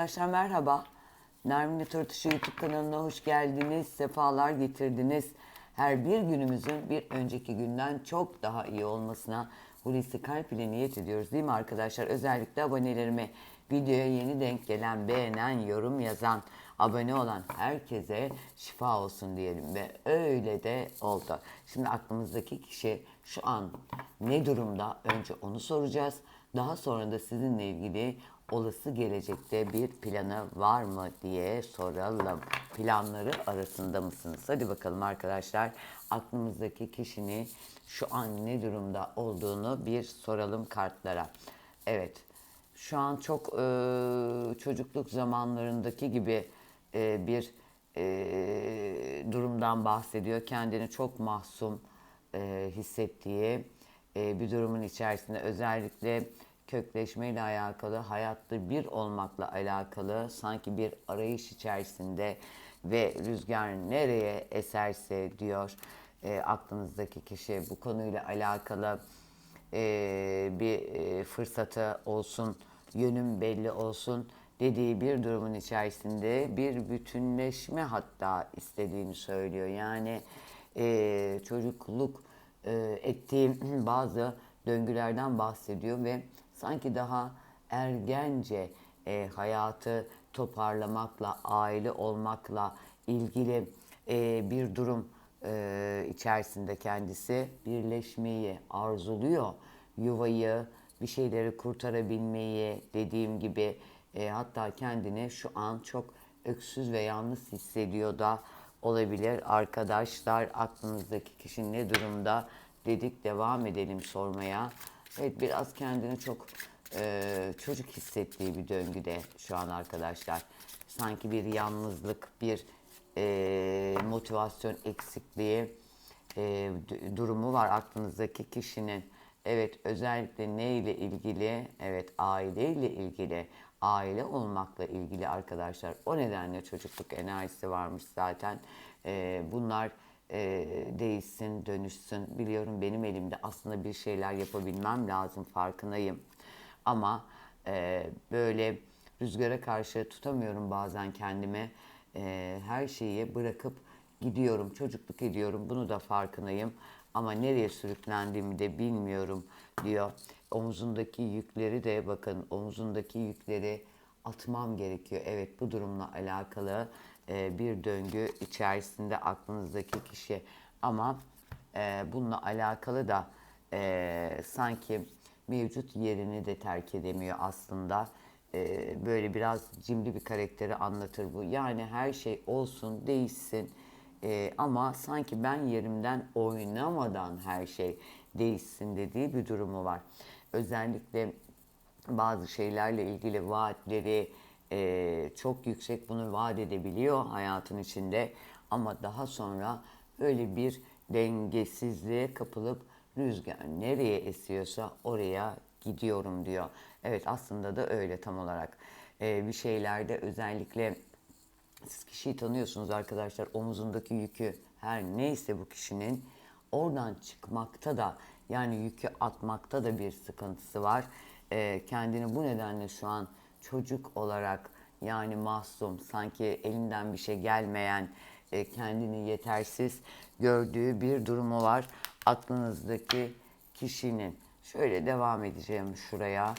Arkadaşlar merhaba. Nermin Törtüşü YouTube kanalına hoş geldiniz. Sefalar getirdiniz. Her bir günümüzün bir önceki günden çok daha iyi olmasına Hulusi Kalp ile niyet ediyoruz değil mi arkadaşlar? Özellikle abonelerime videoya yeni denk gelen, beğenen, yorum yazan, abone olan herkese şifa olsun diyelim ve öyle de oldu. Şimdi aklımızdaki kişi şu an ne durumda? Önce onu soracağız. Daha sonra da sizinle ilgili olası gelecekte bir planı var mı diye soralım. Planları arasında mısınız? Hadi bakalım arkadaşlar. Aklımızdaki kişinin şu an ne durumda olduğunu bir soralım kartlara. Evet. Şu an çok e, çocukluk zamanlarındaki gibi e, bir e, durumdan bahsediyor. Kendini çok mahzun e, hissettiği e, bir durumun içerisinde özellikle kökleşmeyle alakalı, hayatta bir olmakla alakalı sanki bir arayış içerisinde ve rüzgar nereye eserse diyor e, aklınızdaki kişi bu konuyla alakalı e, bir e, fırsatı olsun, yönüm belli olsun dediği bir durumun içerisinde bir bütünleşme hatta istediğini söylüyor. Yani e, çocukluk e, ettiği bazı döngülerden bahsediyor ve sanki daha ergence e, hayatı toparlamakla, aile olmakla ilgili e, bir durum e, içerisinde kendisi birleşmeyi arzuluyor. Yuvayı, bir şeyleri kurtarabilmeyi dediğim gibi e, hatta kendini şu an çok öksüz ve yalnız hissediyor da olabilir. Arkadaşlar aklınızdaki kişi ne durumda dedik devam edelim sormaya. Evet biraz kendini çok e, çocuk hissettiği bir döngüde şu an arkadaşlar. Sanki bir yalnızlık, bir e, motivasyon eksikliği e, durumu var aklınızdaki kişinin. Evet özellikle ne ile ilgili? Evet aile ile ilgili. Aile olmakla ilgili arkadaşlar. O nedenle çocukluk enerjisi varmış zaten. E, bunlar e, değişsin, dönüşsün. Biliyorum benim elimde aslında bir şeyler yapabilmem lazım farkındayım. Ama e, böyle rüzgara karşı tutamıyorum bazen kendimi. E, her şeyi bırakıp gidiyorum, çocukluk ediyorum. Bunu da farkındayım. Ama nereye sürüklendiğimi de bilmiyorum diyor. Omuzundaki yükleri de bakın omuzundaki yükleri atmam gerekiyor. Evet bu durumla alakalı e, bir döngü içerisinde aklınızdaki kişi. Ama e, bununla alakalı da e, sanki mevcut yerini de terk edemiyor aslında. E, böyle biraz cimri bir karakteri anlatır bu. Yani her şey olsun, değişsin. Ama sanki ben yerimden oynamadan her şey değişsin dediği bir durumu var. Özellikle bazı şeylerle ilgili vaatleri e, çok yüksek bunu vaat edebiliyor hayatın içinde ama daha sonra öyle bir dengesizliğe kapılıp rüzgar nereye esiyorsa oraya gidiyorum diyor. Evet aslında da öyle tam olarak. E, bir şeylerde özellikle siz kişiyi tanıyorsunuz arkadaşlar omuzundaki yükü her neyse bu kişinin oradan çıkmakta da yani yükü atmakta da bir sıkıntısı var. Ee, kendini bu nedenle şu an çocuk olarak yani mahzun sanki elinden bir şey gelmeyen e, kendini yetersiz gördüğü bir durumu var aklınızdaki kişinin. Şöyle devam edeceğim şuraya.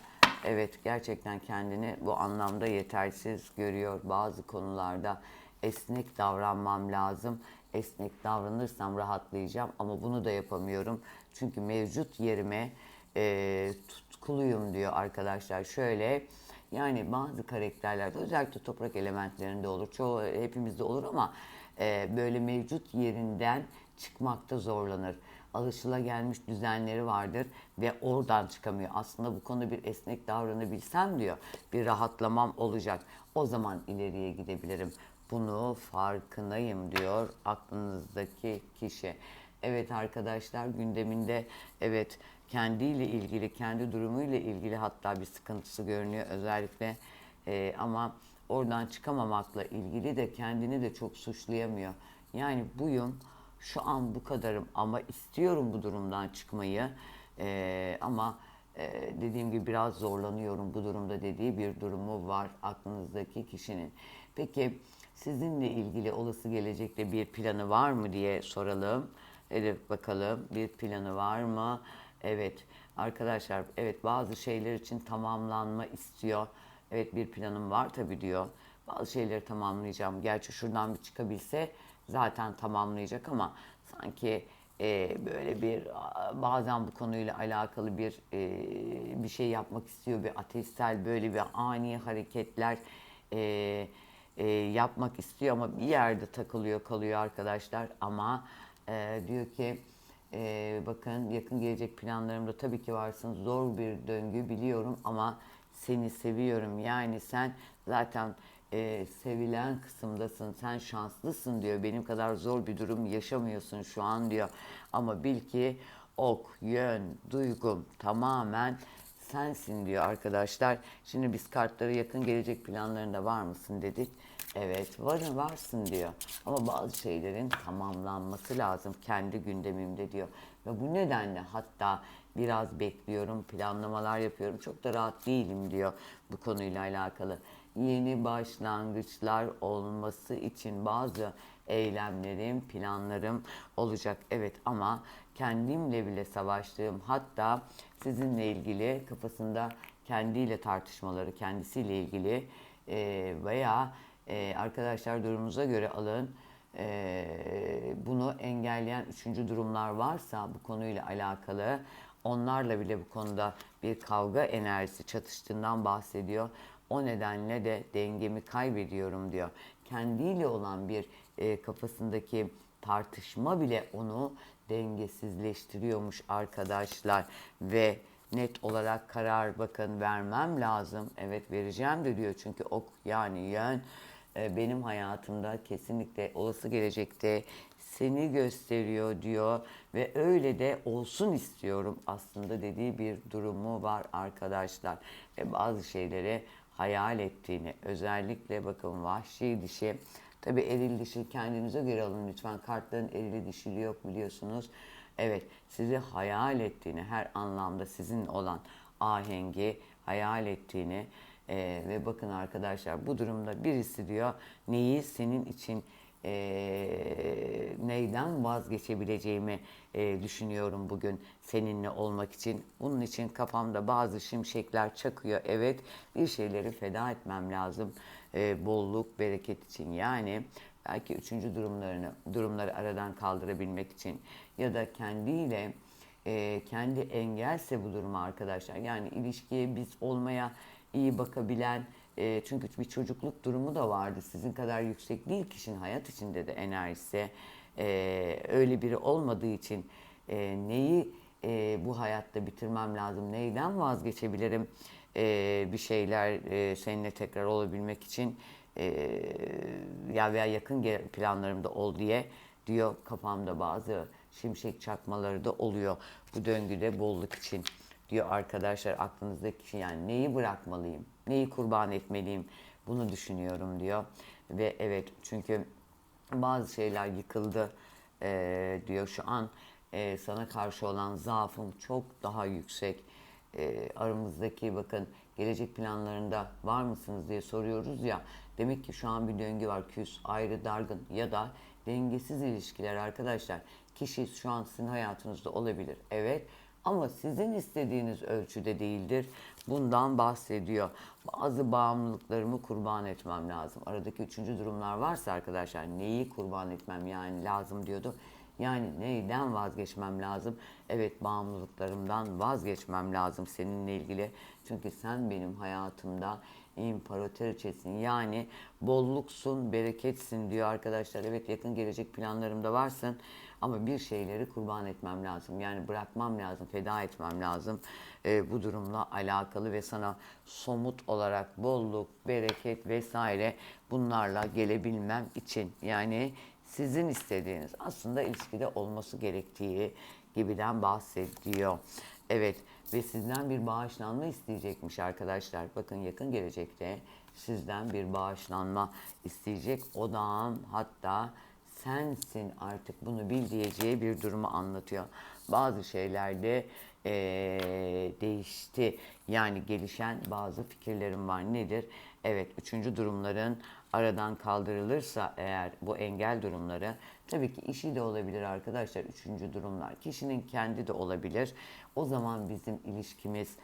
Evet gerçekten kendini bu anlamda yetersiz görüyor. Bazı konularda esnek davranmam lazım. Esnek davranırsam rahatlayacağım ama bunu da yapamıyorum. Çünkü mevcut yerime e, tutkuluyum diyor arkadaşlar. Şöyle yani bazı karakterlerde özellikle toprak elementlerinde olur. Çoğu hepimizde olur ama e, böyle mevcut yerinden çıkmakta zorlanır alışılagelmiş düzenleri vardır ve oradan çıkamıyor. Aslında bu konuda bir esnek davranabilsem diyor bir rahatlamam olacak. O zaman ileriye gidebilirim. Bunu farkındayım diyor aklınızdaki kişi. Evet arkadaşlar gündeminde evet kendiyle ilgili, kendi durumuyla ilgili hatta bir sıkıntısı görünüyor özellikle e, ama oradan çıkamamakla ilgili de kendini de çok suçlayamıyor. Yani buyum şu an bu kadarım ama istiyorum bu durumdan çıkmayı Ee, ama Ee, dediğim gibi biraz zorlanıyorum bu durumda dediği bir durumu var aklınızdaki kişinin. Peki sizinle ilgili olası gelecekte bir planı var mı diye soralım. Elif bakalım bir planı var mı? Evet arkadaşlar evet bazı şeyler için tamamlanma istiyor. Evet bir planım var tabii diyor. Bazı şeyleri tamamlayacağım. Gerçi şuradan bir çıkabilse zaten tamamlayacak ama sanki e, böyle bir bazen bu konuyla alakalı bir e, bir şey yapmak istiyor. Bir ateşsel böyle bir ani hareketler e, e, yapmak istiyor ama bir yerde takılıyor kalıyor arkadaşlar ama e, diyor ki e, bakın yakın gelecek planlarımda tabii ki varsın. Zor bir döngü biliyorum ama seni seviyorum. Yani sen zaten e, sevilen kısımdasın. Sen şanslısın diyor. Benim kadar zor bir durum yaşamıyorsun şu an diyor. Ama bil ki ok yön duygum tamamen sensin diyor arkadaşlar. Şimdi biz kartları yakın gelecek planlarında var mısın dedik. Evet varım varsın diyor. Ama bazı şeylerin tamamlanması lazım kendi gündemimde diyor. Ve bu nedenle hatta biraz bekliyorum, planlamalar yapıyorum. Çok da rahat değilim diyor bu konuyla alakalı. Yeni başlangıçlar olması için bazı eylemlerim, planlarım olacak. Evet ama kendimle bile savaştığım hatta sizinle ilgili kafasında kendiyle tartışmaları, kendisiyle ilgili veya e, arkadaşlar durumunuza göre alın e, bunu engelleyen üçüncü durumlar varsa bu konuyla alakalı onlarla bile bu konuda bir kavga enerjisi çatıştığından bahsediyor. O nedenle de dengemi kaybediyorum diyor. Kendiyle olan bir e, kafasındaki tartışma bile onu dengesizleştiriyormuş arkadaşlar ve net olarak karar bakın vermem lazım. Evet vereceğim de diyor çünkü ok yani yön benim hayatımda kesinlikle olası gelecekte seni gösteriyor diyor ve öyle de olsun istiyorum aslında dediği bir durumu var arkadaşlar. Ve bazı şeyleri hayal ettiğini özellikle bakın vahşi dişi tabi eril dişi kendinize göre alın lütfen kartların erili dişili yok biliyorsunuz. Evet sizi hayal ettiğini her anlamda sizin olan ahengi hayal ettiğini e, ve bakın arkadaşlar bu durumda birisi diyor neyi senin için e, neyden vazgeçebileceğimi e, düşünüyorum bugün seninle olmak için. Bunun için kafamda bazı şimşekler çakıyor. Evet bir şeyleri feda etmem lazım e, bolluk, bereket için. Yani belki üçüncü durumlarını durumları aradan kaldırabilmek için ya da kendiyle e, kendi engelse bu durumu arkadaşlar. Yani ilişkiye biz olmaya iyi bakabilen e, çünkü bir çocukluk durumu da vardı. Sizin kadar yüksek değil kişinin hayat içinde de enerjisi. E, öyle biri olmadığı için e, neyi e, bu hayatta bitirmem lazım, neyden vazgeçebilirim e, bir şeyler e, seninle tekrar olabilmek için e, ya veya yakın planlarımda ol diye diyor kafamda bazı şimşek çakmaları da oluyor bu döngüde bolluk için diyor arkadaşlar aklınızdaki şey yani neyi bırakmalıyım, neyi kurban etmeliyim bunu düşünüyorum diyor. Ve evet çünkü bazı şeyler yıkıldı eee, diyor şu an eee, sana karşı olan zaafım çok daha yüksek. Eee, aramızdaki bakın gelecek planlarında var mısınız diye soruyoruz ya. Demek ki şu an bir döngü var küs, ayrı, dargın ya da dengesiz ilişkiler arkadaşlar. Kişi şu an sizin hayatınızda olabilir. Evet ama sizin istediğiniz ölçüde değildir. Bundan bahsediyor. Bazı bağımlılıklarımı kurban etmem lazım. Aradaki üçüncü durumlar varsa arkadaşlar neyi kurban etmem yani lazım diyordu. Yani neyden vazgeçmem lazım? Evet bağımlılıklarımdan vazgeçmem lazım seninle ilgili. Çünkü sen benim hayatımda imparatoriçesin. Yani bolluksun, bereketsin diyor arkadaşlar. Evet yakın gelecek planlarımda varsın. Ama bir şeyleri kurban etmem lazım. Yani bırakmam lazım, feda etmem lazım. Ee, bu durumla alakalı ve sana somut olarak bolluk, bereket vesaire bunlarla gelebilmem için. Yani sizin istediğiniz aslında ilişkide olması gerektiği gibiden bahsediyor. Evet ve sizden bir bağışlanma isteyecekmiş arkadaşlar. Bakın yakın gelecekte sizden bir bağışlanma isteyecek. Odağım hatta sensin artık bunu bil diyeceği bir durumu anlatıyor. Bazı şeylerde e, değişti. Yani gelişen bazı fikirlerim var. Nedir? Evet, üçüncü durumların aradan kaldırılırsa eğer bu engel durumları tabii ki işi de olabilir arkadaşlar. Üçüncü durumlar kişinin kendi de olabilir. O zaman bizim ilişkimiz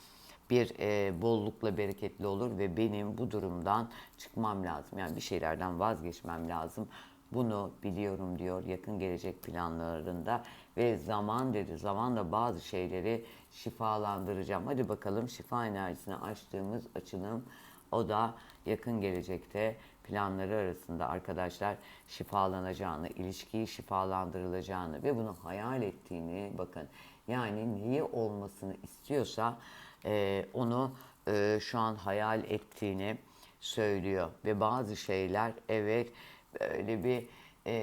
bir e, bollukla bereketli olur ve benim bu durumdan çıkmam lazım. Yani bir şeylerden vazgeçmem lazım. Bunu biliyorum diyor yakın gelecek planlarında ve zaman dedi zamanla bazı şeyleri şifalandıracağım. Hadi bakalım şifa enerjisini açtığımız açılım o da yakın gelecekte planları arasında arkadaşlar şifalanacağını, ilişkiyi şifalandırılacağını ve bunu hayal ettiğini bakın. Yani neyi olmasını istiyorsa e, onu e, şu an hayal ettiğini söylüyor. Ve bazı şeyler evet böyle bir e,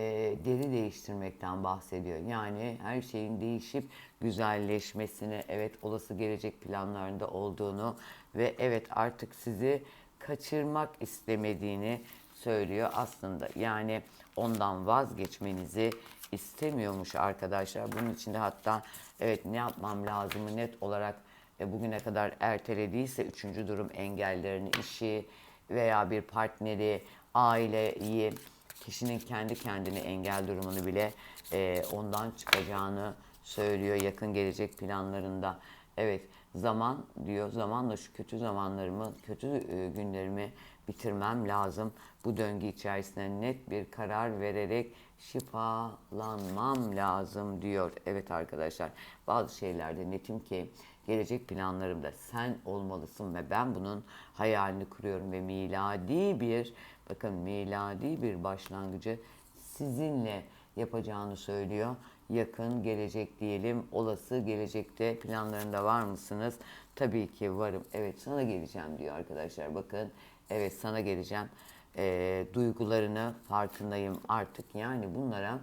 deri değiştirmekten bahsediyor. Yani her şeyin değişip güzelleşmesini, evet olası gelecek planlarında olduğunu ve evet artık sizi kaçırmak istemediğini söylüyor aslında. Yani ondan vazgeçmenizi istemiyormuş arkadaşlar. Bunun için de hatta evet ne yapmam lazımı net olarak e, bugüne kadar ertelediyse üçüncü durum engellerini, işi veya bir partneri, aileyi, kişinin kendi kendine engel durumunu bile e, ondan çıkacağını söylüyor yakın gelecek planlarında. Evet zaman diyor zamanla şu kötü zamanlarımı, kötü e, günlerimi bitirmem lazım. Bu döngü içerisinde net bir karar vererek şifalanmam lazım diyor. Evet arkadaşlar bazı şeylerde netim ki gelecek planlarımda sen olmalısın ve ben bunun hayalini kuruyorum ve miladi bir bakın miladi bir başlangıcı sizinle yapacağını söylüyor. Yakın gelecek diyelim, olası gelecekte planlarında var mısınız? Tabii ki varım. Evet sana geleceğim diyor arkadaşlar. Bakın evet sana geleceğim. E, duygularını farkındayım artık. Yani bunlara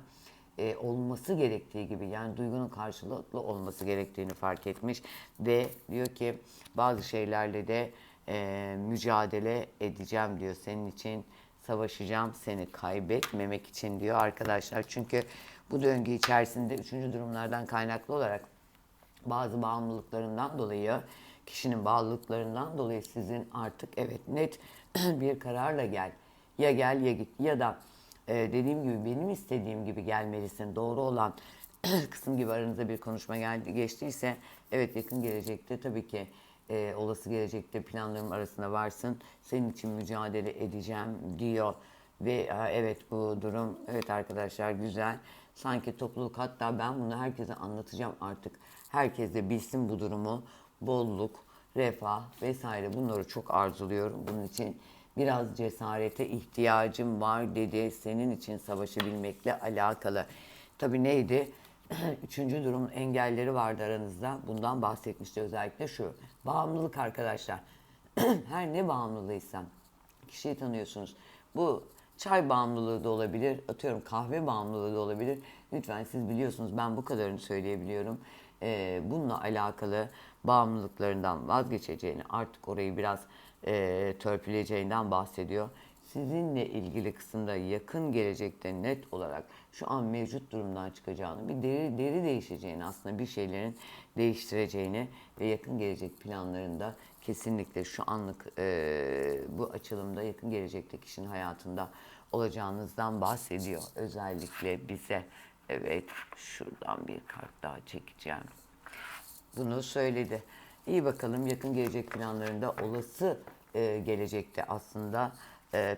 e, olması gerektiği gibi yani duygunun karşılıklı olması gerektiğini fark etmiş ve diyor ki bazı şeylerle de e, mücadele edeceğim diyor. Senin için savaşacağım seni kaybetmemek için diyor arkadaşlar. Çünkü bu döngü içerisinde üçüncü durumlardan kaynaklı olarak bazı bağımlılıklarından dolayı kişinin bağlılıklarından dolayı sizin artık evet net bir kararla gel. Ya gel ya git. Ya da e, dediğim gibi benim istediğim gibi gelmelisin. Doğru olan kısım gibi aranızda bir konuşma geldi geçtiyse evet yakın gelecekte tabii ki e, olası gelecekte planlarım arasında varsın. Senin için mücadele edeceğim diyor. Ve e, evet bu durum evet arkadaşlar güzel. Sanki topluluk hatta ben bunu herkese anlatacağım artık. Herkes de bilsin bu durumu. Bolluk, refah vesaire bunları çok arzuluyorum. Bunun için biraz cesarete ihtiyacım var dedi. Senin için savaşabilmekle alakalı. Tabii neydi? Üçüncü durum engelleri vardı aranızda. Bundan bahsetmişti özellikle şu. Bağımlılık arkadaşlar. Her ne bağımlılıysa kişiyi tanıyorsunuz. Bu çay bağımlılığı da olabilir. Atıyorum kahve bağımlılığı da olabilir. Lütfen siz biliyorsunuz ben bu kadarını söyleyebiliyorum. Ee, bununla alakalı bağımlılıklarından vazgeçeceğini artık orayı biraz e, törpüleyeceğinden bahsediyor. Sizinle ilgili kısımda yakın gelecekte net olarak şu an mevcut durumdan çıkacağını, bir deri, deri değişeceğini aslında bir şeylerin değiştireceğini ve yakın gelecek planlarında kesinlikle şu anlık e, bu açılımda yakın gelecekte kişinin hayatında olacağınızdan bahsediyor. Özellikle bize. Evet şuradan bir kart daha çekeceğim. Bunu söyledi. İyi bakalım yakın gelecek planlarında olası e, gelecekte aslında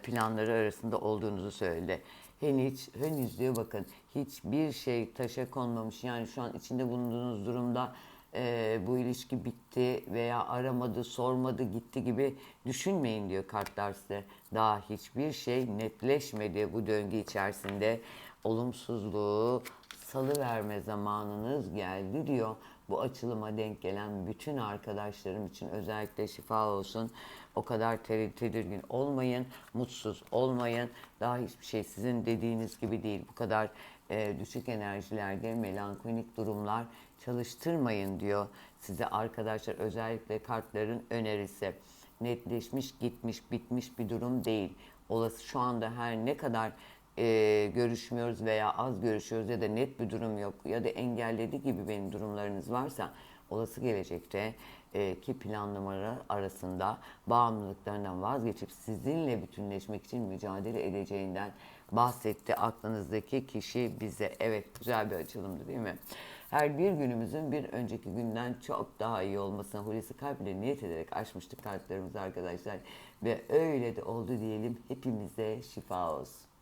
planları arasında olduğunuzu söyledi. Henüz, henüz diyor bakın hiçbir şey taşa konmamış. Yani şu an içinde bulunduğunuz durumda e, bu ilişki bitti veya aramadı, sormadı, gitti gibi düşünmeyin diyor kartlar size. Daha hiçbir şey netleşmedi bu döngü içerisinde. Olumsuzluğu salı verme zamanınız geldi diyor. Bu açılıma denk gelen bütün arkadaşlarım için özellikle şifa olsun. O kadar tedirgin olmayın, mutsuz olmayın. Daha hiçbir şey sizin dediğiniz gibi değil. Bu kadar e, düşük enerjilerde melankolik durumlar çalıştırmayın diyor size arkadaşlar. Özellikle kartların önerisi netleşmiş, gitmiş, bitmiş bir durum değil. Olası şu anda her ne kadar e, görüşmüyoruz veya az görüşüyoruz ya da net bir durum yok ya da engelledi gibi benim durumlarınız varsa olası gelecekte e, ki planlamaları arasında bağımlılıklarından vazgeçip sizinle bütünleşmek için mücadele edeceğinden bahsetti aklınızdaki kişi bize. Evet güzel bir açılımdı değil mi? Her bir günümüzün bir önceki günden çok daha iyi olmasına Hulusi Kalp ile niyet ederek açmıştık kartlarımızı arkadaşlar. Ve öyle de oldu diyelim. Hepimize şifa olsun.